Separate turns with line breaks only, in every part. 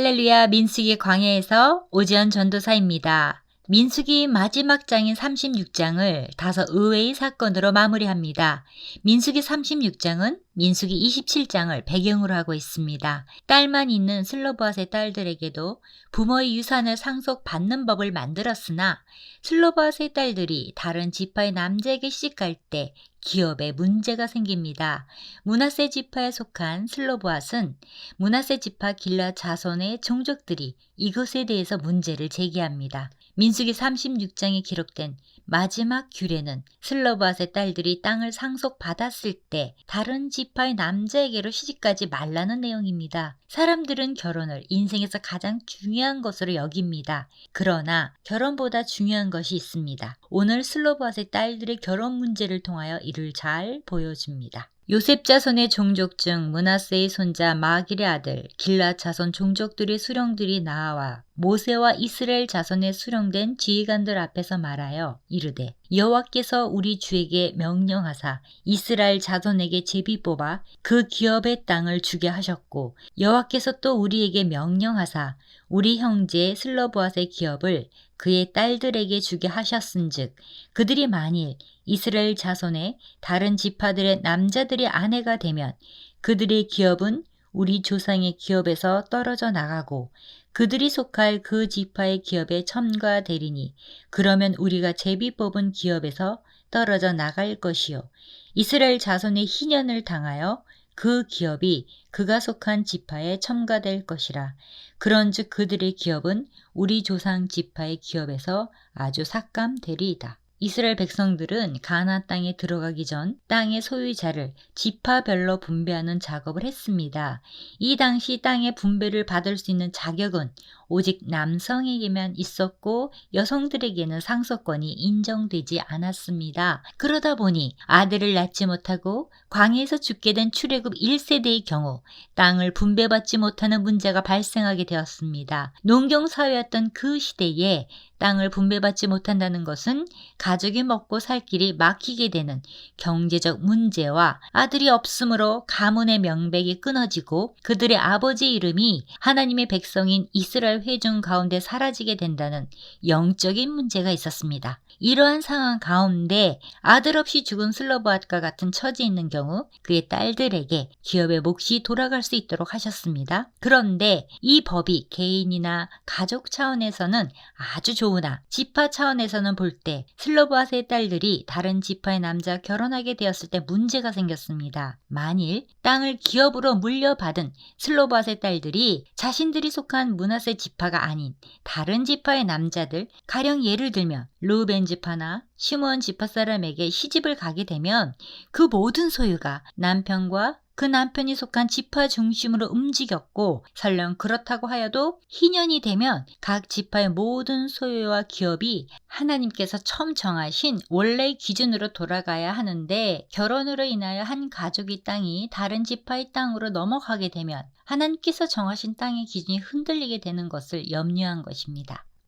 할렐루야 민수기 광야에서 오지연 전도사입니다. 민수기 마지막 장인 36장을 다섯 의외의 사건으로 마무리합니다. 민수기 36장은 민수기 27장을 배경으로 하고 있습니다. 딸만 있는 슬로바스의 딸들에게도 부모의 유산을 상속받는 법을 만들었으나 슬로바스의 딸들이 다른 지파의 남자에게 시집갈 때 기업에 문제가 생깁니다. 문하세 지파에 속한 슬로보앗은 문하세 지파 길라 자손의 종족들이 이것에 대해서 문제를 제기합니다. 민수기 36장에 기록된 마지막 규례는 슬로바스의 딸들이 땅을 상속받았을 때 다른 지파의 남자에게로 시집가지 말라는 내용입니다. 사람들은 결혼을 인생에서 가장 중요한 것으로 여깁니다. 그러나 결혼보다 중요한 것이 있습니다. 오늘 슬로바스의 딸들의 결혼 문제를 통하여 이를 잘 보여줍니다. 요셉 자손의 종족 중 문하세의 손자 마길의 아들 길라 자손 종족들의 수령들이 나와 모세와 이스라엘 자손의 수령된 지휘관들 앞에서 말하여 이르되 여호와께서 우리 주에게 명령하사 이스라엘 자손에게 제비 뽑아 그 기업의 땅을 주게 하셨고 여호와께서 또 우리에게 명령하사 우리 형제 슬로보앗의 기업을 그의 딸들에게 주게 하셨은즉 그들이 만일 이스라엘 자손의 다른 지파들의 남자들의 아내가 되면 그들의 기업은 우리 조상의 기업에서 떨어져 나가고 그들이 속할 그 지파의 기업에 첨가되리니 그러면 우리가 제비 뽑은 기업에서 떨어져 나갈 것이요 이스라엘 자손의 희년을 당하여 그 기업이 그가 속한 지파에 첨가될 것이라. 그런즉 그들의 기업은 우리 조상 지파의 기업에서 아주 삭감되리이다. 이스라엘 백성들은 가나안 땅에 들어가기 전 땅의 소유자를 지파별로 분배하는 작업을 했습니다. 이 당시 땅의 분배를 받을 수 있는 자격은 오직 남성에게만 있었고 여성들에게는 상속권이 인정되지 않았습니다. 그러다 보니 아들을 낳지 못하고 광해에서 죽게 된 출애굽 1세대의 경우 땅을 분배받지 못하는 문제가 발생하게 되었습니다. 농경 사회였던 그 시대에 땅을 분배받지 못한다는 것은 가족이 먹고 살 길이 막히게 되는 경제적 문제와 아들이 없으므로 가문의 명백이 끊어지고 그들의 아버지 이름이 하나님의 백성인 이스라엘 회중 가운데 사라지게 된다는 영적인 문제가 있었습니다. 이러한 상황 가운데 아들 없이 죽은 슬로바앗과 같은 처지 있는 경우 그의 딸들에게 기업의 몫이 돌아갈 수 있도록 하셨습니다. 그런데 이 법이 개인이나 가족 차원에서는 아주 좋으나 지파 차원에서는 볼 때 슬로바앗의 딸들이 다른 지파의 남자 결혼하게 되었을 때 문제가 생겼습니다. 만일 땅을 기업으로 물려받은 슬로바앗의 딸들이 자신들이 속한 문하세 지파가 아닌 다른 지파의 남자들 가령 예를 들면 루벤 지파나 시몬 지파 사람에게 시집을 가게 되면 그 모든 소유가 남편과 그 남편이 속한 지파 중심으로 움직였고 설령 그렇다고 하여도 희년이 되면 각 지파의 모든 소유와 기업이 하나님께서 처음 정하신 원래의 기준으로 돌아가야 하는데 결혼으로 인하여 한 가족의 땅이 다른 지파의 땅으로 넘어가게 되면 하나님께서 정하신 땅의 기준이 흔들리게 되는 것을 염려한 것입니다.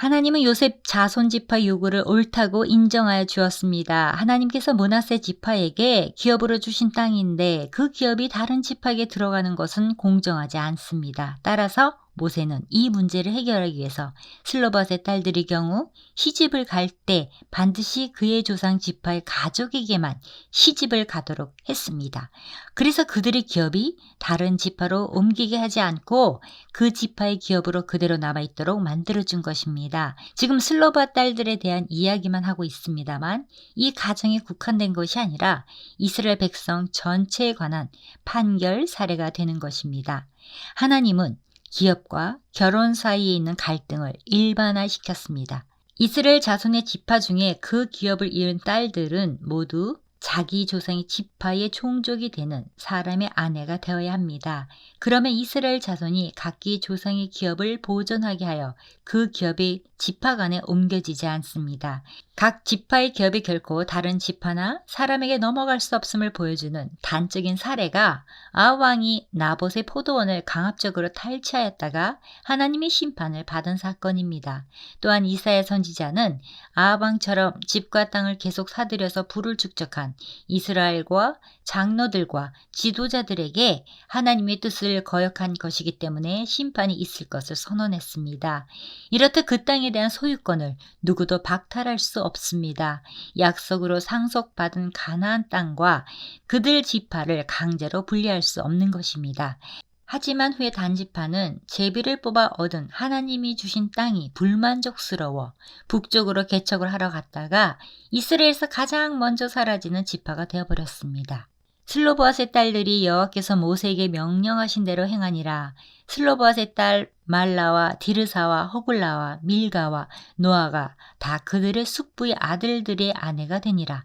하나님은 요셉 자손 지파 요구를 옳다고 인정하여 주었습니다. 하나님께서 모나세 지파에게 기업으로 주신 땅인데 그 기업이 다른 지파에게 들어가는 것은 공정하지 않습니다. 따라서 모세는 이 문제를 해결하기 위해서 슬로밧의 딸들의 경우 시집을 갈 때 반드시 그의 조상 지파의 가족에게만 시집을 가도록 했습니다. 그래서 그들의 기업이 다른 지파로 옮기게 하지 않고 그 지파의 기업으로 그대로 남아있도록 만들어준 것입니다. 지금 슬로바 딸들에 대한 이야기만 하고 있습니다만 이 가정에 국한된 것이 아니라 이스라엘 백성 전체에 관한 판결 사례가 되는 것입니다. 하나님은 기업과 결혼 사이에 있는 갈등을 일반화시켰습니다. 이스라엘 자손의 지파 중에 그 기업을 잃은 딸들은 모두 자기 조상의 지파의 종족이 되는 사람의 아내가 되어야 합니다. 그러면 이스라엘 자손이 각기 조상의 기업을 보존하게 하여 그 기업이 지파 간에 옮겨지지 않습니다. 각 지파의 기업이 결코 다른 지파나 사람에게 넘어갈 수 없음을 보여주는 단적인 사례가 아왕이 나봇의 포도원을 강압적으로 탈취하였다가 하나님의 심판을 받은 사건입니다. 또한 이사야 선지자는 아왕처럼 집과 땅을 계속 사들여서 불을 축적한 이스라엘과 장로들과 지도자들에게 하나님의 뜻을 거역한 것이기 때문에 심판이 있을 것을 선언했습니다. 이렇듯 그 땅에 대한 소유권을 누구도 박탈할 수 없습니다. 약속으로 상속받은 가나안 땅과 그들 지파를 강제로 분리할 수 없는 것입니다. 하지만 후에 단지파는 제비를 뽑아 얻은 하나님이 주신 땅이 불만족스러워 북쪽으로 개척을 하러 갔다가 이스라엘에서 가장 먼저 사라지는 지파가 되어버렸습니다. 슬로보아스의 딸들이 여호와께서 모세에게 명령하신 대로 행하니라 슬로보아스의 딸 말라와 디르사와 허굴라와 밀가와 노아가 다 그들의 숙부의 아들들의 아내가 되니라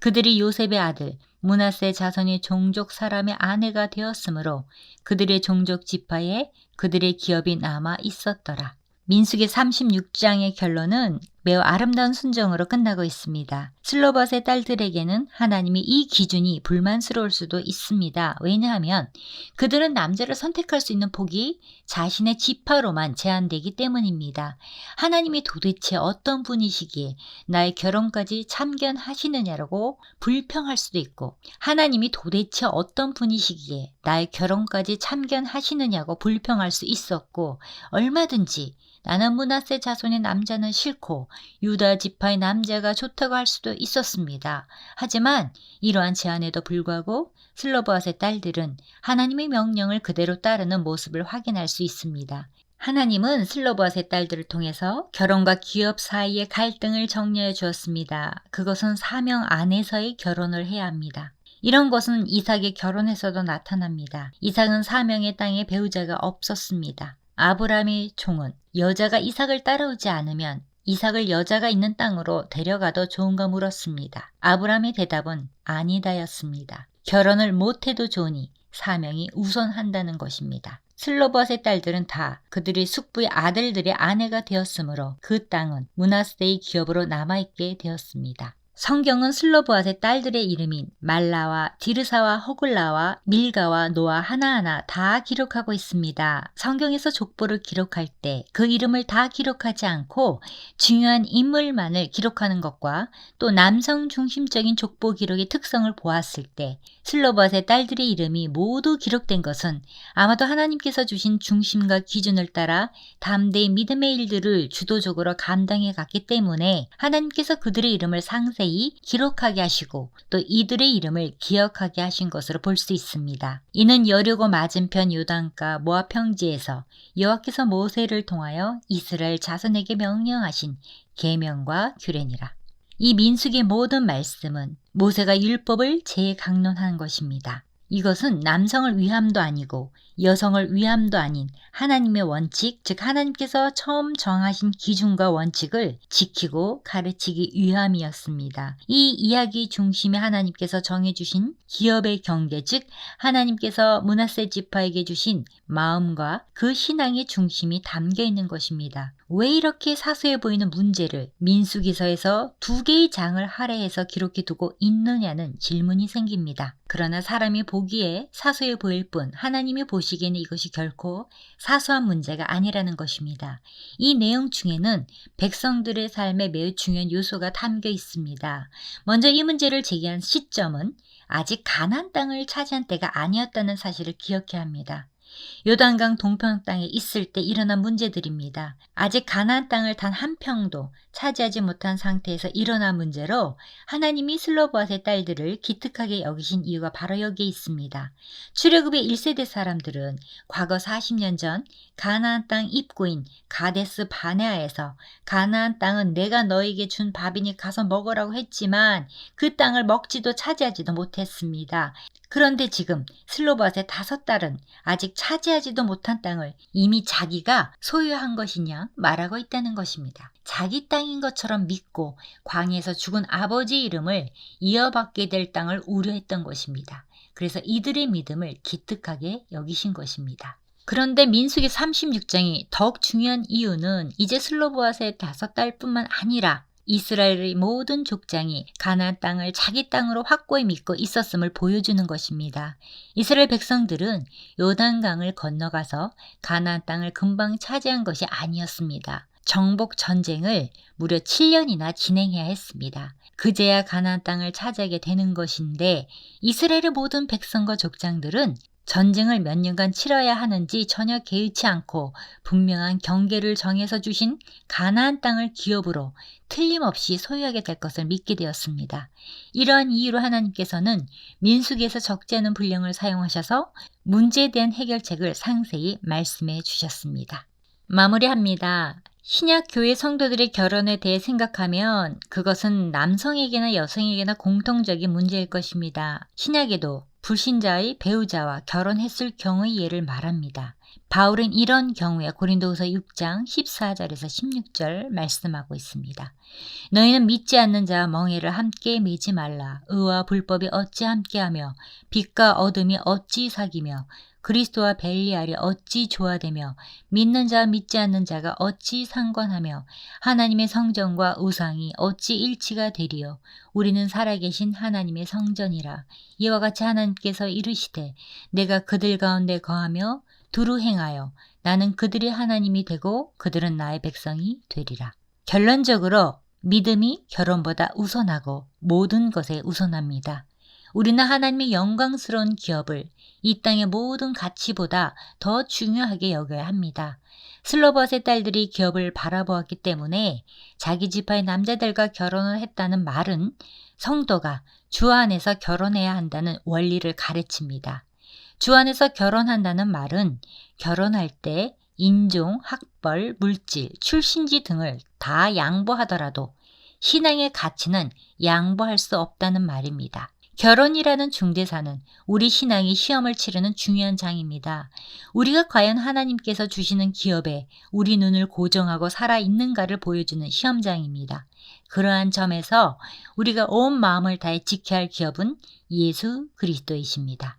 그들이 요셉의 아들 문하세 자손의 종족 사람의 아내가 되었으므로 그들의 종족 지파에 그들의 기업이 남아 있었더라. 민숙의 36장의 결론은 매우 아름다운 순정으로 끝나고 있습니다. 슬로벗의 딸들에게는 하나님이 이 기준이 불만스러울 수도 있습니다. 왜냐하면 그들은 남자를 선택할 수 있는 폭이 자신의 지파로만 제한되기 때문입니다. 하나님이 도대체 어떤 분이시기에 나의 결혼까지 참견하시느냐라고 불평할 수도 있고 하나님이 도대체 어떤 분이시기에 나의 결혼까지 참견하시느냐고 불평할 수 있었고 얼마든지 나는 문하세 자손의 남자는 싫고 유다 지파의 남자가 좋다고 할 수도 있었습니다. 하지만 이러한 제안에도 불구하고 슬로보아스의 딸들은 하나님의 명령을 그대로 따르는 모습을 확인할 수 있습니다. 하나님은 슬로보아스의 딸들을 통해서 결혼과 기업 사이의 갈등을 정리해 주었습니다. 그것은 사명 안에서의 결혼을 해야 합니다. 이런 것은 이삭의 결혼에서도 나타납니다. 이삭은 사명의 땅에 배우자가 없었습니다. 아브라함의 총은 여자가 이삭을 따라오지 않으면 이삭을 여자가 있는 땅으로 데려가도 좋은가 물었습니다. 아브라함의 대답은 아니다였습니다. 결혼을 못해도 좋으니 사명이 우선한다는 것입니다. 슬로벗의 딸들은 다 그들의 숙부의 아들들의 아내가 되었으므로 그 땅은 문하스의 기업으로 남아있게 되었습니다. 성경은 슬로보아의 딸들의 이름인 말라와 디르사와 허굴라와 밀가와 노아 하나하나 다 기록하고 있습니다. 성경에서 족보를 기록할 때 그 이름을 다 기록하지 않고 중요한 인물만을 기록하는 것과 또 남성 중심적인 족보 기록의 특성을 보았을 때 슬로보아의 딸들의 이름이 모두 기록된 것은 아마도 하나님께서 주신 중심과 기준을 따라 담대히 믿음의 일들을 주도적으로 감당해 갔기 때문에 하나님께서 그들의 이름을 상세히 자세히 기록하게 하시고 또 이들의 이름을 기억하게 하신 것으로 볼 수 있습니다. 이는 여리고 맞은편 요단가 모압 평지에서 여호와께서 모세를 통하여 이스라엘 자손에게 명령하신 계명과 규례니라. 이 민숙의 모든 말씀은 모세가 율법을 재강론한 것입니다. 이것은 남성을 위함도 아니고 여성을 위함도 아닌 하나님의 원칙, 즉 하나님께서 처음 정하신 기준과 원칙을 지키고 가르치기 위함이었습니다. 이 이야기 중심에 하나님께서 정해주신 기업의 경계, 즉 하나님께서 문하세 지파에게 주신 마음과 그 신앙의 중심이 담겨 있는 것입니다. 왜 이렇게 사소해 보이는 문제를 민수기서에서 두 개의 장을 할애해서 기록해 두고 있느냐는 질문이 생깁니다. 그러나 사람이 보기에 사소해 보일 뿐 하나님이 보시기에는 이것이 결코 사소한 문제가 아니라는 것입니다. 이 내용 중에는 백성들의 삶에 매우 중요한 요소가 담겨 있습니다. 먼저 이 문제를 제기한 시점은 아직 가난 땅을 차지한 때가 아니었다는 사실을 기억해야 합니다. 요단강 동편 땅에 있을 때 일어난 문제들입니다. 아직 가나안 땅을 단 한 평도 차지하지 못한 상태에서 일어난 문제로 하나님이 슬로보아의 딸들을 기특하게 여기신 이유가 바로 여기에 있습니다. 출애굽의 1세대 사람들은 과거 40년 전 가나안 땅 입구인 가데스 바네아에서 가나안 땅은 내가 너에게 준 밥이니 가서 먹으라고 했지만 그 땅을 먹지도 차지하지도 못했습니다. 그런데 지금 슬로바스의 다섯 딸은 아직 차지하지도 못한 땅을 이미 자기가 소유한 것이냐 말하고 있다는 것입니다. 자기 땅인 것처럼 믿고 광야에서 죽은 아버지 이름을 이어받게 될 땅을 우려했던 것입니다. 그래서 이들의 믿음을 기특하게 여기신 것입니다. 그런데 민수기 36장이 더욱 중요한 이유는 이제 슬로보아스의 다섯 딸뿐만 아니라 이스라엘의 모든 족장이 가나안 땅을 자기 땅으로 확고히 믿고 있었음을 보여주는 것입니다. 이스라엘 백성들은 요단강을 건너가서 가나안 땅을 금방 차지한 것이 아니었습니다. 정복 전쟁을 무려 7년이나 진행해야 했습니다. 그제야 가나안 땅을 차지하게 되는 것인데 이스라엘의 모든 백성과 족장들은 전쟁을 몇 년간 치러야 하는지 전혀 개의치 않고 분명한 경계를 정해서 주신 가나안 땅을 기업으로 틀림없이 소유하게 될 것을 믿게 되었습니다. 이러한 이유로 하나님께서는 민수기에서 적지 않은 분량을 사용하셔서 문제에 대한 해결책을 상세히 말씀해 주셨습니다. 마무리합니다. 신약 교회 성도들의 결혼에 대해 생각하면 그것은 남성에게나 여성에게나 공통적인 문제일 것입니다. 신약에도 불신자의 배우자와 결혼했을 경우의 예를 말합니다. 바울은 이런 경우에 고린도후서 6장 14절에서 16절 말씀하고 있습니다. 너희는 믿지 않는 자와 멍해를 함께 매지 말라. 의와 불법이 어찌 함께하며 빛과 어둠이 어찌 사귀며 그리스도와 벨리알이 어찌 조화되며 믿는 자와 믿지 않는 자가 어찌 상관하며 하나님의 성전과 우상이 어찌 일치가 되리요 우리는 살아계신 하나님의 성전이라 이와 같이 하나님께서 이르시되 내가 그들 가운데 거하며 두루 행하여 나는 그들의 하나님이 되고 그들은 나의 백성이 되리라 결론적으로 믿음이 결혼보다 우선하고 모든 것에 우선합니다. 우리는 하나님의 영광스러운 기업을 이 땅의 모든 가치보다 더 중요하게 여겨야 합니다. 슬로버스의 딸들이 기업을 바라보았기 때문에 자기 지파의 남자들과 결혼을 했다는 말은 성도가 주 안에서 결혼해야 한다는 원리를 가르칩니다. 주 안에서 결혼한다는 말은 결혼할 때 인종, 학벌, 물질, 출신지 등을 다 양보하더라도 신앙의 가치는 양보할 수 없다는 말입니다. 결혼이라는 중대사는 우리 신앙이 시험을 치르는 중요한 장입니다. 우리가 과연 하나님께서 주시는 기업에 우리 눈을 고정하고 살아있는가를 보여주는 시험장입니다. 그러한 점에서 우리가 온 마음을 다해 지켜야 할 기업은 예수 그리스도이십니다.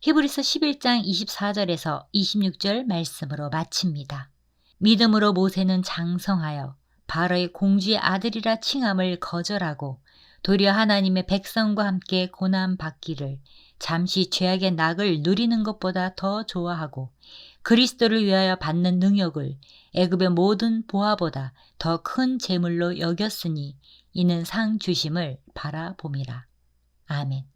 히브리서 11장 24절에서 26절 말씀으로 마칩니다. 믿음으로 모세는 장성하여 바로의 공주의 아들이라 칭함을 거절하고 도리어 하나님의 백성과 함께 고난 받기를 잠시 죄악의 낙을 누리는 것보다 더 좋아하고 그리스도를 위하여 받는 능력을 애굽의 모든 보화보다 더 큰 재물로 여겼으니 이는 상 주심을 바라봄이라. 아멘.